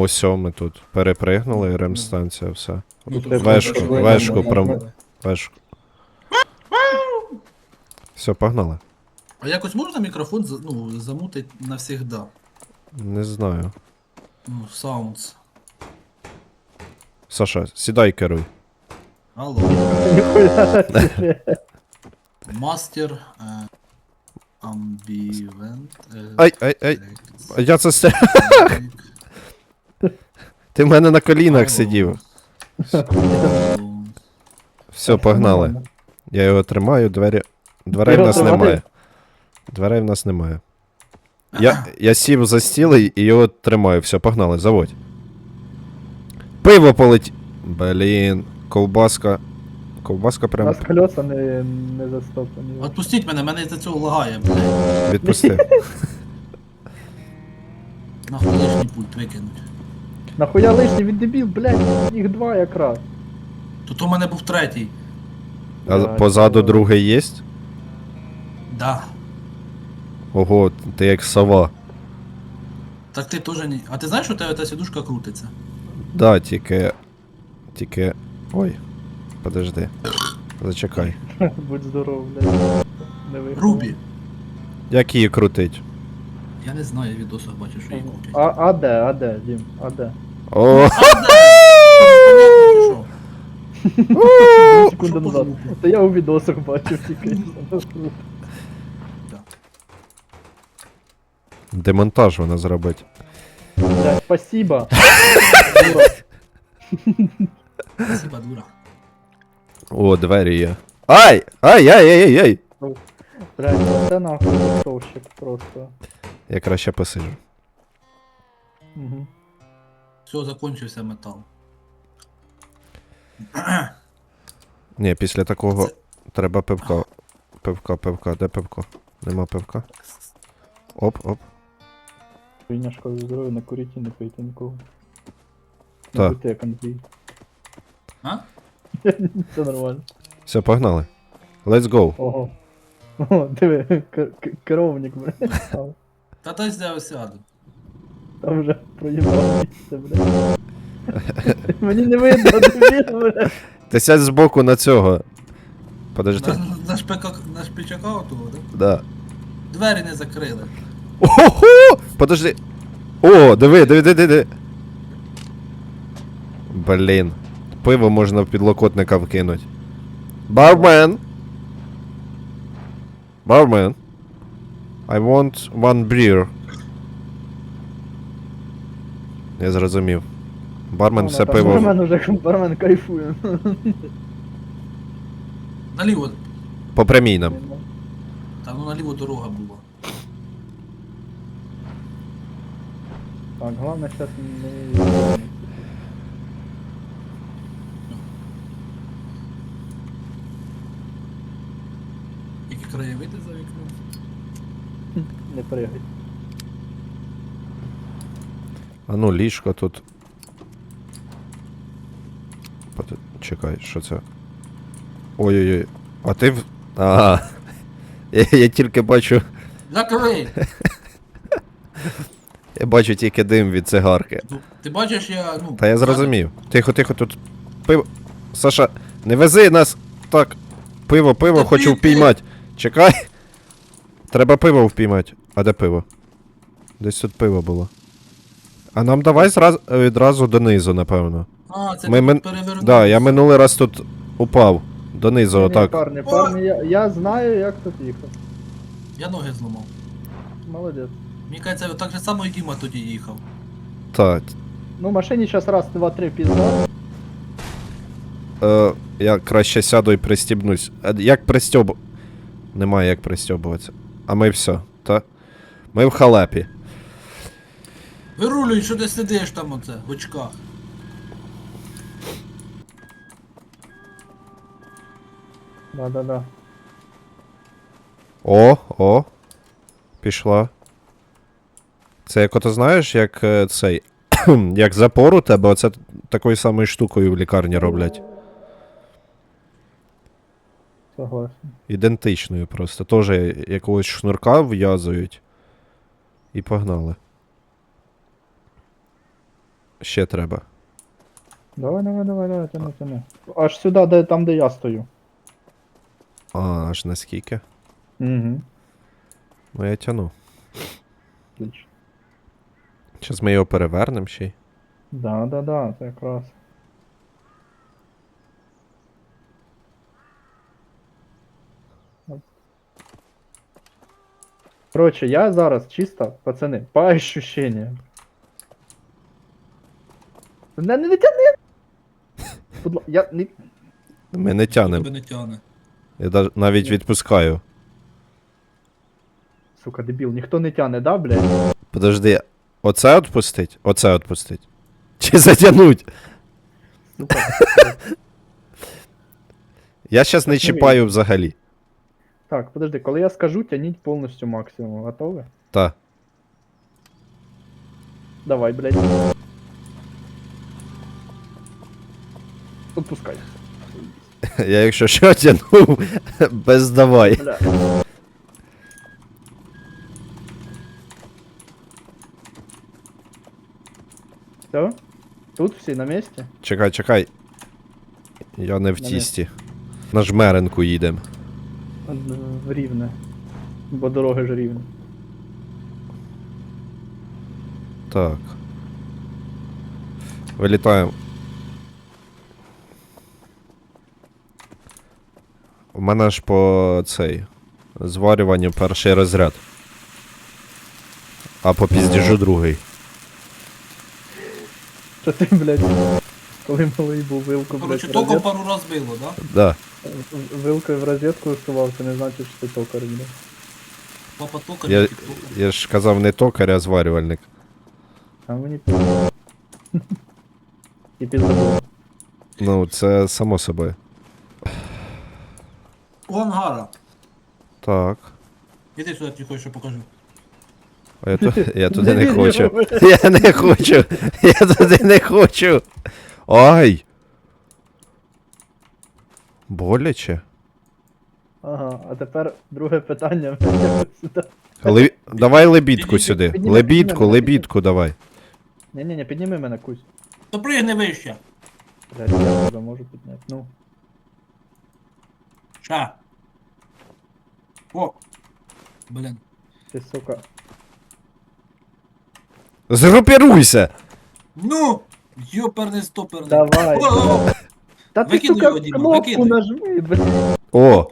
Ну, ось ми тут. Перепригнули, ремстанція, все. Ну, Вешку, вешку, прям- Вешку. Все, погнали. А якось можна мікрофон за- ну, замутить навсігда? Не знаю. Ну, sounds. Саша, сідай керуй. Алло. Мастер. Е, амбівент. Е, Ай, ай, ай. Я це сте. Ти в мене на колінах сидів. Все, погнали. Я його тримаю, двері. Дверей в нас немає. Дверей в нас немає. Я, я сів за стіл і його тримаю. Все, погнали, заводь. Пиво полеть. Блін, ковбаска. Ковбаска У нас колеса не, не застопані. Отпустіть мене, мене за цього лагає, блядь. відпусти. Нахуй лишній пульт викинуть. Нахуя лишній, він дебіл, блядь, їх два якраз. Тут у мене був третій. А Блядь, позаду другий є? Да. Ого, ти як сова. Так ти теж ні. А ти знаєш, що у тебе та сідушка крутиться? Да, тільки. Тільки. Ой. Подожди. Зачекай. Будь здоров, блядь. Не виходить. Рубі. Як її крутить? Я не знаю, я відосах бачу, що її крутять. А, а де, а де, Дім, а де? О! Чи що? Секунду назад. Та я у відосах бачив тільки. Демонтаж вона зробить. Блядь, спасибо. Спасибо, дура. О, двері є. Ай! Ай, ай, ай, ай, ай! Блядь, це нахуй товщик просто. Я краще посиджу. Угу. Все, закончився метал. Ні, після такого Це- треба пивка. Пивка, пивка, де пивко? Нема пивка. Оп, оп. Хуйня школи здоров'я, не куріть і не пийте нікого. Не будьте як Андрій. А? Це нормально. Все, погнали. Let's go. Ого. О, диви, керовник, блядь. Та дай я сяду. Там вже проїбав місце, блядь. Мені не видно, дебіл, блядь. Ти сядь збоку на цього. Подожди. На, на, шпика, на шпичака отого, да? Да. Двері не закрили. Ого! Подожди. О, диви, диви, диви, диви. Блін. Пиво можна в підлокотника вкинуть. Бармен. Бармен. I want one beer. Я зрозумів. Бармен все Та пиво. Бармен уже бармен кайфує. Наліво. По прямій нам. Та ну наліво дорога була. Так, головне зараз не... Які краєвиди за вікном. Не пригай. А ну, ліжко тут. Чекай, що це? Ой-ой-ой. А ти в. А. Я, я тільки бачу. Закрий! Я бачу тільки дим від цигарки. Ну, Ти бачиш, я, ну... Та я зрозумів. Тихо, тихо, тут пиво. Саша, не вези нас так. Пиво, пиво, Та хочу ти- впіймати. Чекай. Треба пиво впіймати. А де пиво? Десь тут пиво було. А нам давай зраз... відразу донизу, напевно. А, це Ми ми, перевернув. Да, я минулий раз тут упав. Донизу, Ні, отак. Парні, парні, я, я знаю, як тут їхати. Я ноги зламав. Молодець. Мені кажеться, так же само і Діма тоді їхав. Так. Ну, в машині зараз раз, два, три пізда. Е, я краще сяду і пристібнусь. Е, Як пристьоб... Немає як пристьобуватися. А ми все, та? Ми в халепі. Вирулюй, що ти сидиш там оце, в очках. Да-да-да. О, о. Пішла. Це як ото знаєш, як е, цей. як запор у тебе, оце такою самою штукою в лікарні роблять. Согласен. Ідентичною просто. Теж якогось шнурка в'язують. І погнали. Ще треба. Давай, давай, давай, давай, тяни, тяни. Аж сюди, де, там, де я стою. А, аж наскільки? Угу. Ну я тяну. Отлично. Зараз ми його перевернемо ще й. Да, да, да, це якраз. Короче, я зараз чисто, пацани, по ощущениям. Не, не, не тяни! Будь ла- я не... Ми не тянемо. Тебе не тягне. Я даж- навіть відпускаю. Сука, дебіл, ніхто не тяне, да, блядь? Подожди, оце отпустить? Оце отпустить. Чи затягнуть? Сука. Я щас не чіпаю взагалі. Так, подожди, коли я скажу, тяніть повністю максимум. Готові? Та. Давай, блядь. Отпускай. Я якщо що тягнув, без давай. Бля. Все? Тут всі на місці? Чекай, чекай. Я не в Мене- тісті. На жмеренку їдем. В рівне. Бо дороги ж рівні. Так. Вилітаємо. У мене ж по цей. Зварюванню перший розряд. А по піздіжу другий. Що ти, блядь, коли малий був вилку, блядь, Короче, в током розетку, пару раз било, да? Да. вилкою в розетку усував, це не значить, що ти токар, блядь. Папа токар, Я, я... я ж казав не токар, а зварювальник. А мені пізно. І пізно. Ну, це само собою. У ангара. Так. Іди сюди, тільки що покажу. А я, ту, я туди не хочу. Я не хочу. Я туди не хочу. Ай. Боляче. Ага, а тепер друге питання. Ле... Давай лебідку сюди. Підніми, Лебідку, підніми, лебідку давай. Ні-ні-ні, підніми мене кусь. То пригни вище. Блядь, я тебе можу підняти. Ну. Ша. О. Блін. Ти, сука. Згрупіруйся! Ну! Йоперний стоперний. Давай. О, о, о. Та ти, сука, його, Діма, кнопку нажми, блядь. О!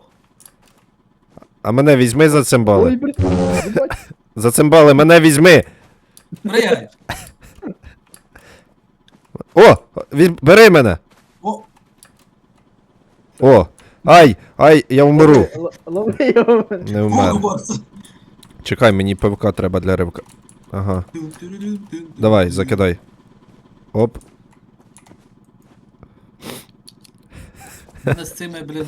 А мене візьми за Ой, цимбали. блядь. За цимбали, мене візьми! Пригай. О! Бери мене! О, О! Ай! Ай, я вмру! Л- Лови його. Не вмер. Чекай, мені пивка треба для ривка. Ага. Давай, закидай. Оп. Мене з цими, блін,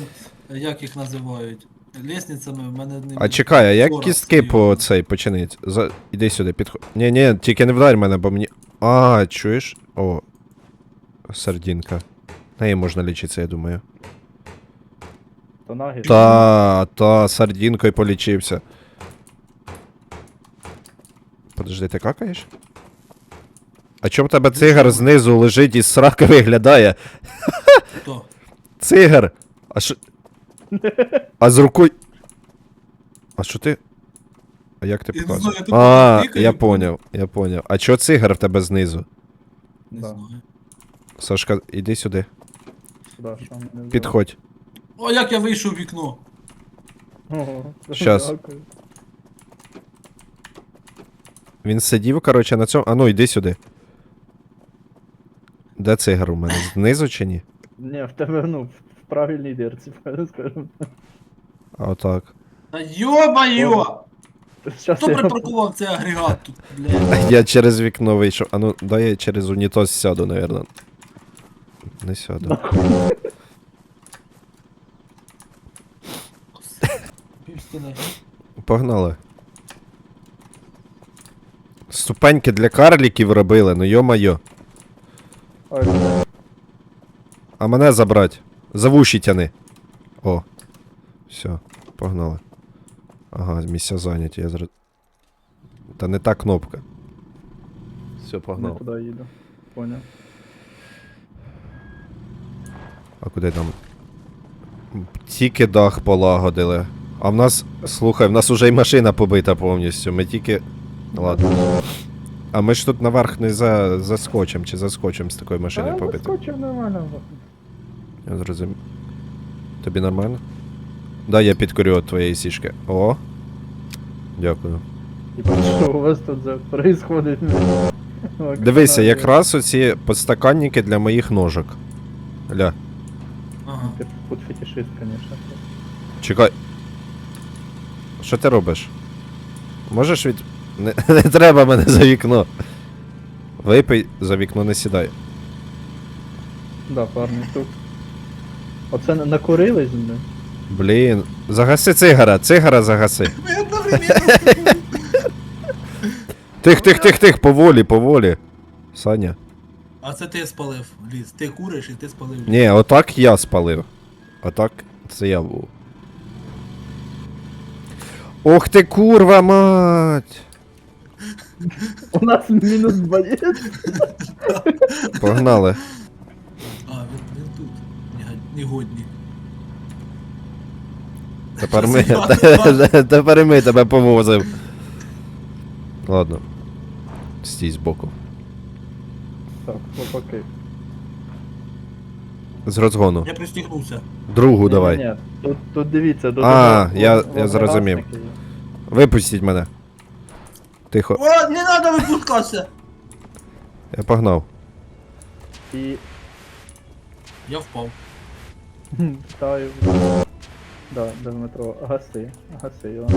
як їх називають? Лестницями в мене ними. А чекай, а як кістки по цей починить? За... Іди сюди, підходь. Ні, ні, тільки не вдарь мене, бо мені. А, чуєш? О. Сардінка. Неї можна лічитися, я думаю. То наги. Та, та, сардінкою полічився. Подожди, ти какаєш? А чому в тебе цигар знизу лежить і з сраки виглядає? Хто? Цигар! А що. А з рукою. А що ти. А як ти Я не показуєш? знаю, я тут А, я поняв, я поняв. А чого цигар в тебе знизу? Не Да. знаю. Сашка, іди сюди. Що мене. Підходь. О, як я вийшов в вікно. Ого, Щас. дякую. Він сидів, коротше, на цьому. А ну, йди сюди. Де цигар у мене? Знизу чи ні? Ні, в тебе, ну, в правильній дірці, скажімо. А отак. Та йо-майо! Щас Хто я... припаркував цей агрегат тут, блядь? Я через вікно вийшов. А ну, дай я через унітаз сяду, напевно. Не сяду. Погнали. Ступеньки для карліків робили, ну йо-майо. Ой. А мене забрать. За вуші тяни. О. Все, погнали. Ага, місця зайняті, я зр... Та не та кнопка. Все, Не погнав. туди їду. Поняв. А куди там? Тільки дах полагодили. А в нас, слухай, в нас уже й машина побита повністю. Ми тільки. Ладно. А ми ж тут наверх не за, заскочим чи заскочим з такої машини А, побитої. заскочив нормально. Я зрозумів. Тобі нормально? Да, я підкорю от твоєї сішки. О. Дякую. Типа, що у вас тут за происходить? Дивися, якраз оці подстаканники для моїх ножок. Ля, Ага. Ти фетишист, конечно. чекай. Що ти робиш? Можеш від. Не, не треба мене за вікно. Випий, за вікно не сідай. Да, парні, тут. Оце на- накурились, блин. Блін. Загаси цигара, цигара загаси. Ми одновременно. Тих, тих, тих, тих, поволі, поволі. Саня. А це ти спалив ліс. Ти куриш і ти спалив ліс. Ні, отак я спалив. Отак це я був. Ох ти курва мать! У нас мінус боєць. Погнали. А, він, він тут. Нега- Негодні. Тепер ми, тепер ми тебе повозив. Ладно. Стій збоку. Так, хлопаки. З розгону. Я пристігнувся. Другу давай. Ні, тут, тут дивіться, тут А, я- я зрозумів. є. Випустіть мене. Тихо. О, не треба випускатися! Я погнав. І Я впав. Вітаю. Да, до метро. Гаси, гаси його.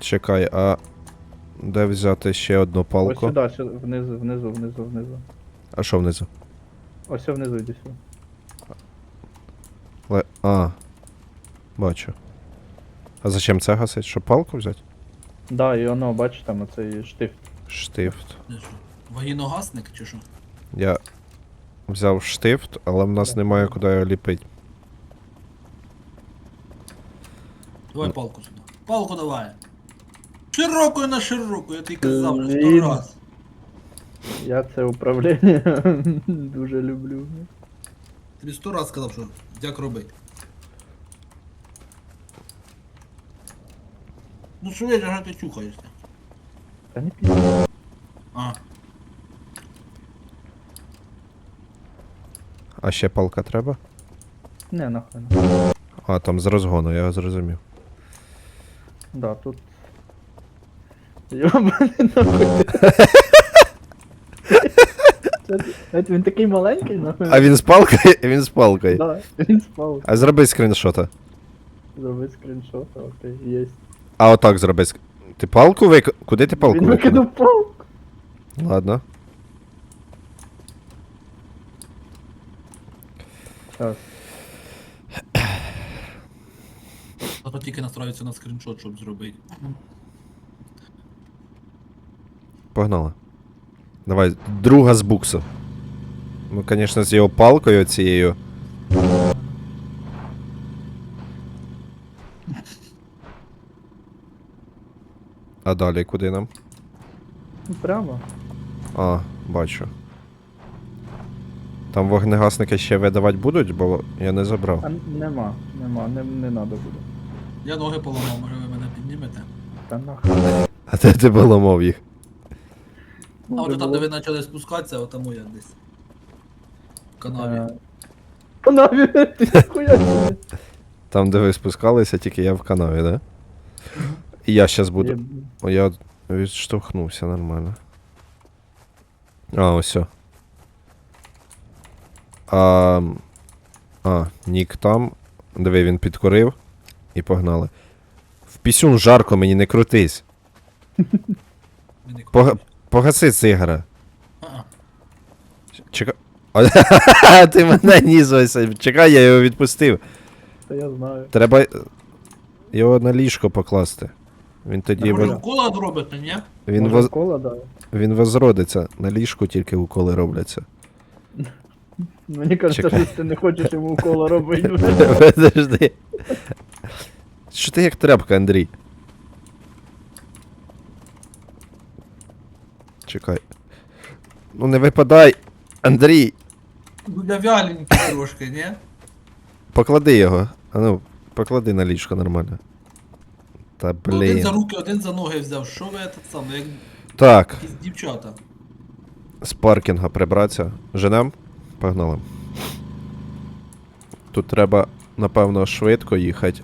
Чекай, а де взяти ще одну Ось палку? сюди, сюди, внизу, внизу, внизу, внизу. А що внизу? Ось сюди внизу йди сюди. Ле... А. Бачу. А зачем це гасить? Щоб палку взяти? Да, і воно, бачиш, там оцей штифт. Штифт. Вагіногасник чи що? Я взяв штифт, але в нас немає куди його ліпити. Давай палку сюди. Палку давай. Широкою на широку, я тобі казав вже сто Блін. раз. Я це управління дуже люблю. Тобі сто раз сказав, що як робити. Ну що я ти чухаєшся? Та не пізно. А, А ще палка треба? Не, нахуй. А, там з розгону, я зрозумів. Да, тут. Йобаний нахуй. Це Він такий маленький, нахуй. А він з палкою? Він з палкою. Да, він спав. А зроби скріншота. Зроби скріншот, окей, єсть. А отак зроби. ск- Ти палку вик... Куди ти палку Він викинув? викинув палку. Ладно. Щас. а тільки настраюється на скріншот, щоб зробити. Погнали. Давай, друга з буксу. Ну, звісно, з його палкою цією. А далі куди нам? Прямо. А, бачу. Там вогнегасники ще видавати будуть, бо я не забрав. А нема, нема, не, не надо буде. Я ноги поламав, може ви мене піднімете. Та нахуй. А де ти поламав їх? А от там, де ви почали спускатися, отаму я десь. В канаві. Е, Канаві, ти хуя. Там, де ви спускалися, тільки я в канаві, да? І я щас буду. О, Я відштовхнувся нормально. А, ось. о. А, а, нік там. Диви, він підкорив. І погнали. В пісюн жарко, мені не крутись. Пога... Погаси цигара. А-а. Чекай. Ти мене нізався. Чекай, я його відпустив. Та я знаю. Треба його на ліжко покласти. Він тоді Може воз... укола зробите, ні? він, Може, воз... кола, да. він возродиться. На ліжку тільки уколи робляться. Мені кажеться, Чекай. що ти не хочеш йому кола робити. Подожди. Що ти як тряпка, Андрій? Чекай. Ну не випадай. Андрій, Для вяленькі трошки, ні? поклади його. А ну, поклади на ліжко нормально. Та Ну, Один за руки, один за ноги взяв. Що ви це саме, як Так, якісь дівчата? з паркінга прибратися. Женем? Погнали. Тут треба, напевно, швидко їхати.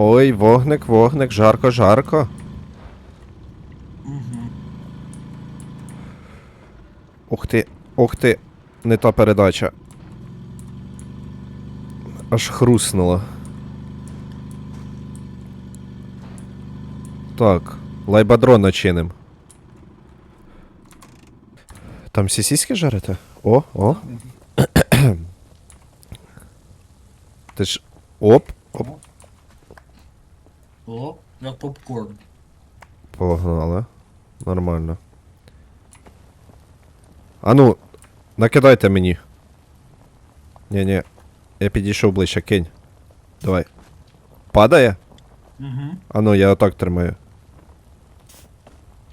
Ой, вогник, вогник, жарко, жарко. Угу. Ух ти, ух ти, не та передача. Аж хруснуло. Так, лайбадрон начиним. Там сісіськи жарите? О, о. Ти ж. Оп, оп, О, як попкорн. погнали. Нормально. А ну, накидайте мені. Ні-ні. Я підійшов ближче, кинь. Давай. Падає? Угу. А ну, я отак тримаю.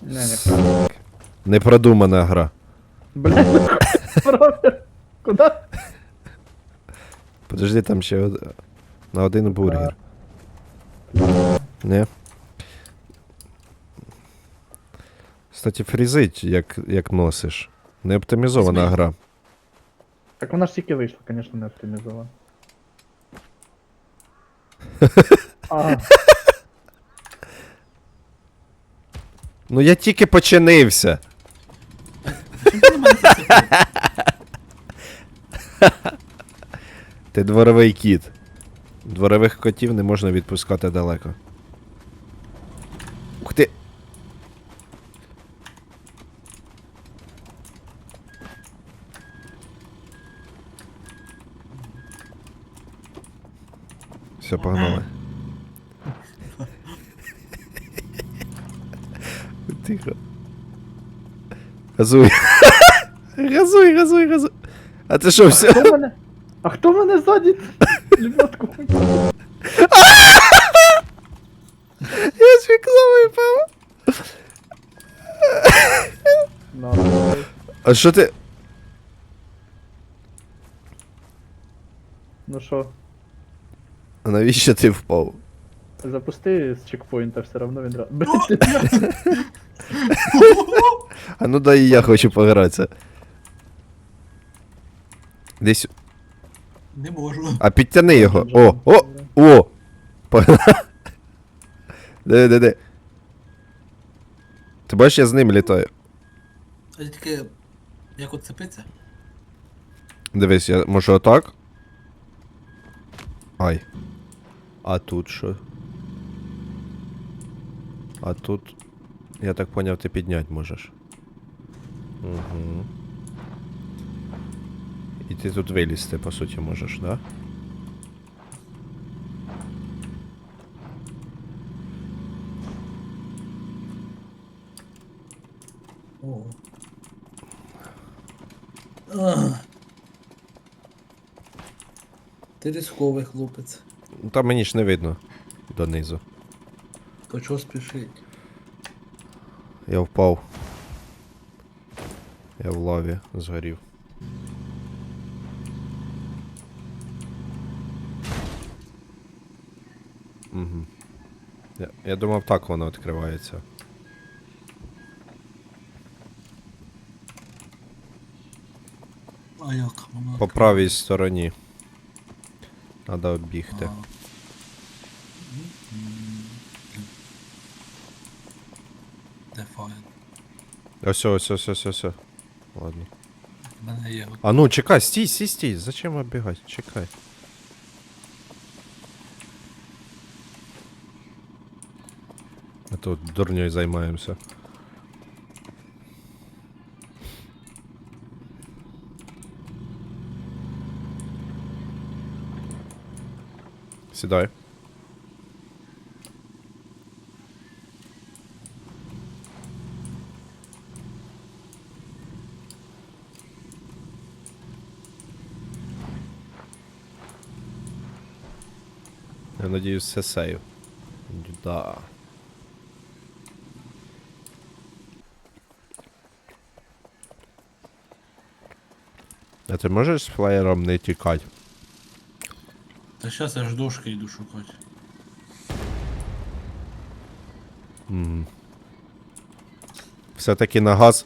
Не, не. Непродумана гра. Блядь, Куда? Подожди, там ще од... на один бургер. Не. Кстати, фрізить, як, як носиш. Не оптимізована Змій. гра. Так вона ж тільки вийшла, звісно, не оптимізована. А, Ну я тільки починився. Ти дворовий кіт. Дворових котів не можна відпускати далеко. Ух ти. Все, погнали. Тихо. Газуй. Газуй, газуй, газуй. А ти що, все? хто мене? А хто мене ззаді? Лебедку. Я з вікна випав. А що ти. Ну що, навіщо ти впав? запусти з чекпоінта, все одно він раз. Я- А ну дай і я хочу погратися. Десь. Не можу. А підтяни його. О! О! О! Погнали. Де, де, де. Ти бачиш, я з ним літаю. А тільки як от цепиться? Дивись, я можу отак. Ай. А тут що? А тут. Я так поняв, ти підняти можеш. Угу. І ти тут вилізти, по суті, можеш, да? О. Ти рисковий хлопець. Ну, Там мені ж не видно донизу. То чого спішить? Я впав. Я в лаві згорів. Угу. Я, я думав, так воно відкривається. А як воно? По правій стороні. Надо оббігти. А. Де файл? Ось, ось, ось, ось, ось. Ладно. У мене є. от- А ну, чекай, стій, стій, стій. Зачем оббігати? Чекай. А тут дурньою займаємося. Сідай. Я надіюсь, це сейв. Да. А ти можеш з флеєром не тікати? Та щас я ж дошки йду шукати. Все-таки на газ.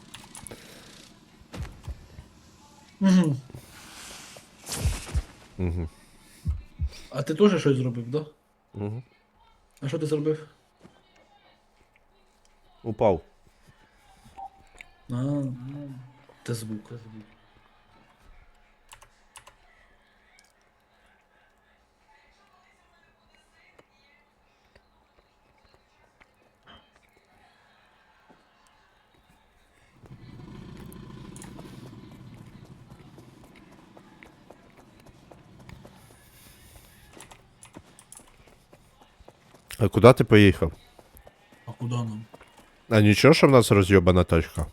Угу. Угу. А ти теж щось зробив, да? Угу. А що ти зробив? Упав. А, ну, це звук. Це звук. А куди ти поїхав? А куди нам? А нічого, що в нас роз'єбана точка?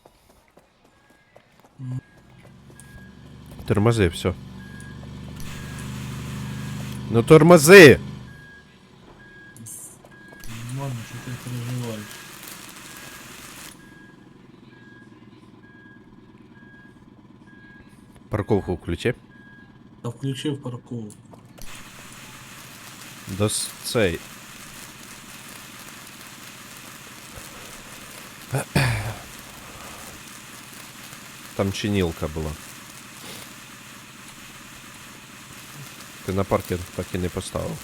Тормози, все. Ну тормози! Ладно, що ти переживаєш. Парковку включи. Та включив парковку. До с- цей. Там чинілка була. Ти на паркінг так і не поставив.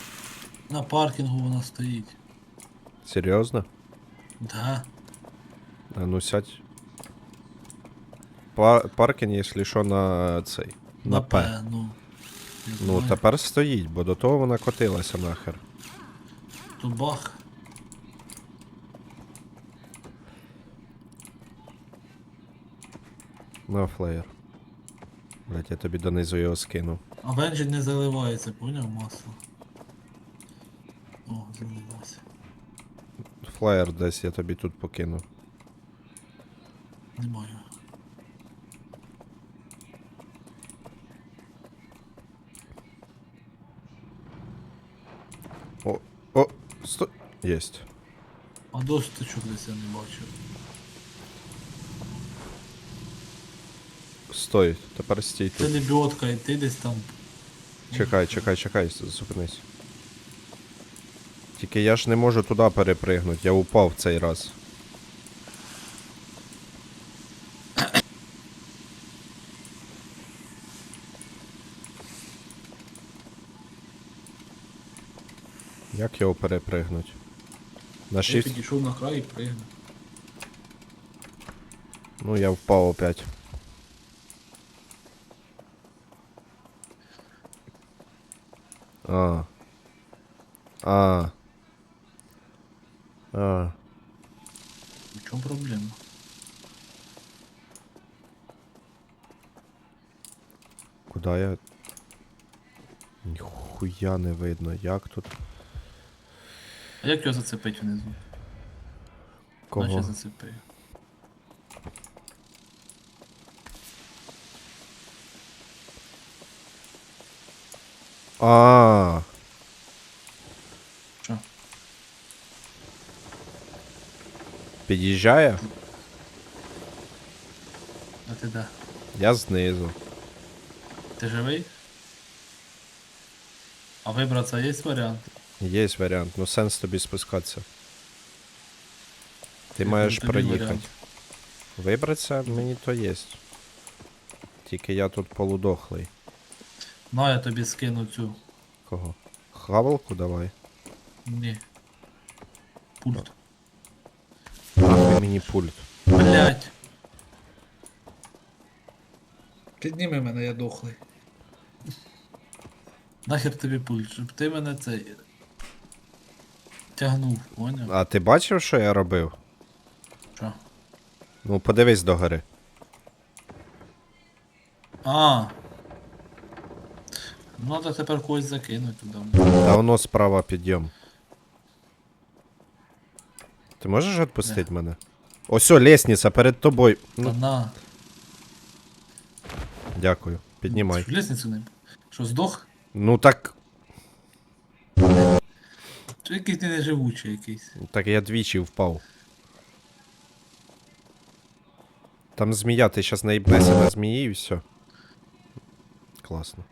На паркінгу вона стоїть. Серйозно? Да. А ну сядь. Па- паркінг, якщо що, на цей. На П. Ну, Ну, тепер стоїть, бо до того вона котилася нахер. То бах. На флеєр. Блять, я тобі донизу його скину. А бенджик не заливається, поняв масло. О, заливався. Флеєр десь я тобі тут покину. Немає. О, о, сто... Єсть. А досточок десь я не бачив. Стой, тепер стій Це тут. лебедка, і ти десь там. Чекай, чекай, чекай, зупинись. Тільки я ж не можу туди перепригнути, я упав цей раз. Як його перепригнуть? На Я shift? підійшов на край і пригнув. Ну я впав опять. А. А. А. В чому проблема? Куда я? Ніхуя не видно. Як тут? А як його зацепить внизу? Кого? Наче зацепив. А. Під'їжджає? А ти де? Я знизу. Ти живий? А вибратися є варіант? Є варіант, ну сенс тобі спускатися. Ти Який маєш тобі проїхати. варіант? Вибратися мені то є. Тільки я тут полудохлий. Ну, я тобі скину цю. Кого? Хавалку давай. Ні. Пульт. Мені пульт. Блять. Підніми мене, я дохлий. Нахер тобі пульт, щоб ти мене цей. Тягнув, поняв? А ти бачив, що я робив? Що? Ну подивись догори. А. Ну, треба тепер когось закинути туди. Та воно справа підйом. Ти можеш відпустити мене? Ось о, лестниця перед тобою. Та Ну, на. дякую. Піднімай. Що, лестницю не. Що, здох? Ну так. Чи якийсь ти неживучий якийсь. Так я двічі впав. Там змія, ти щас наїбнешся на змії і все. Класно.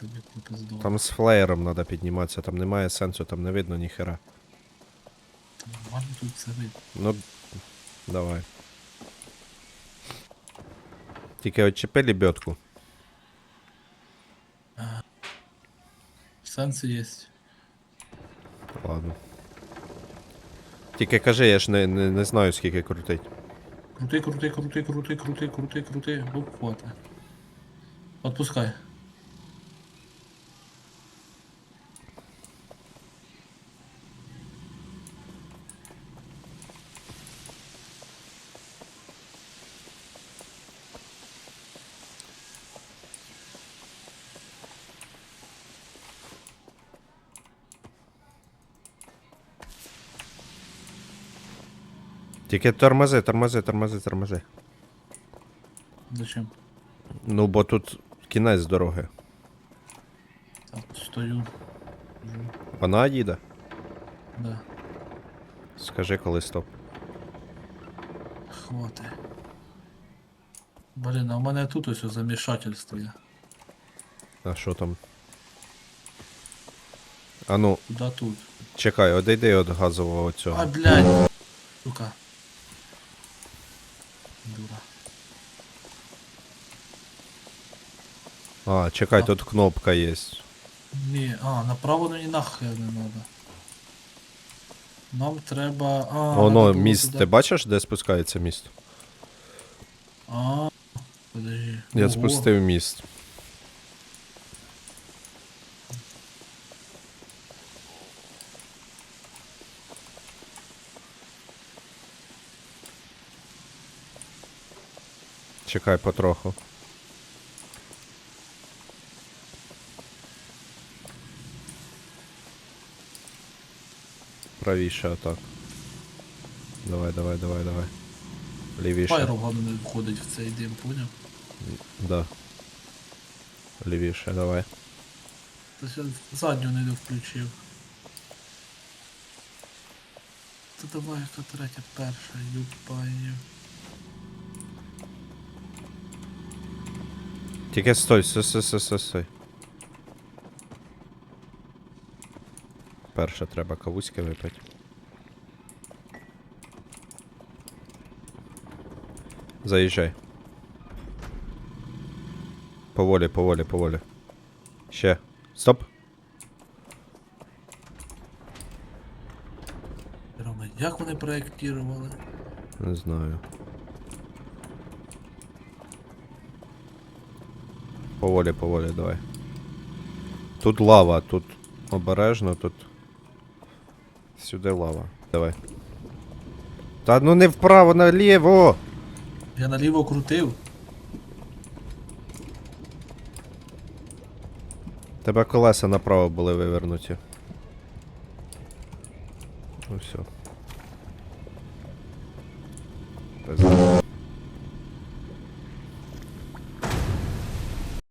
Тобі попиздо. Там з флеєром треба підніматися, там немає сенсу, там не видно ніхера. Нормально тут все видно. Ну, давай. Тільки отчепи лебедку. Сенси є. Ладно. Тільки кажи, я ж не, не, не знаю, скільки крутить. Крути, крути, крути, крути, крути, крути, крути. Оп, хвата. Отпускай. Тільки тормози, тормози, тормози, тормози. Зачем? Ну, бо тут кінець дороги. Так, стою. Вона їде. Да. Скажи, коли стоп. Хвати. Блін, а у мене тут ось замішательство є. А що там? А ну, Куда тут? чекай, одійди від газового цього. А, блядь. Сука. Дура. А, чекай, тут кнопка є. Ні, а, направо мені нахер не надо. Нам треба. А, Воно, було міст, туди- ти бачиш, де спускається міст? А, подожди. Я Ого. спустив міст. Чекай потроху. Правіше отак. Давай, давай, давай, давай. Лівіше. Пайроган не входить в цей дим, поняв? Да. Лівіше, давай. Та ще задню не включив. Та давай, яка третя, перша, юпаю. Тільки стой, стой, стой, стой, стой, Перше треба кавуськи випити. Заїжджай. Поволі, поволі, поволі. Ще. Стоп. Рома, як вони проєктували? Не знаю. Поволі, поволі, давай. Тут лава, тут обережно, тут. Сюди лава. Давай. Та ну не вправо, наліво! Я наліво крутив. Тебе колеса направо були вивернуті. Ну все.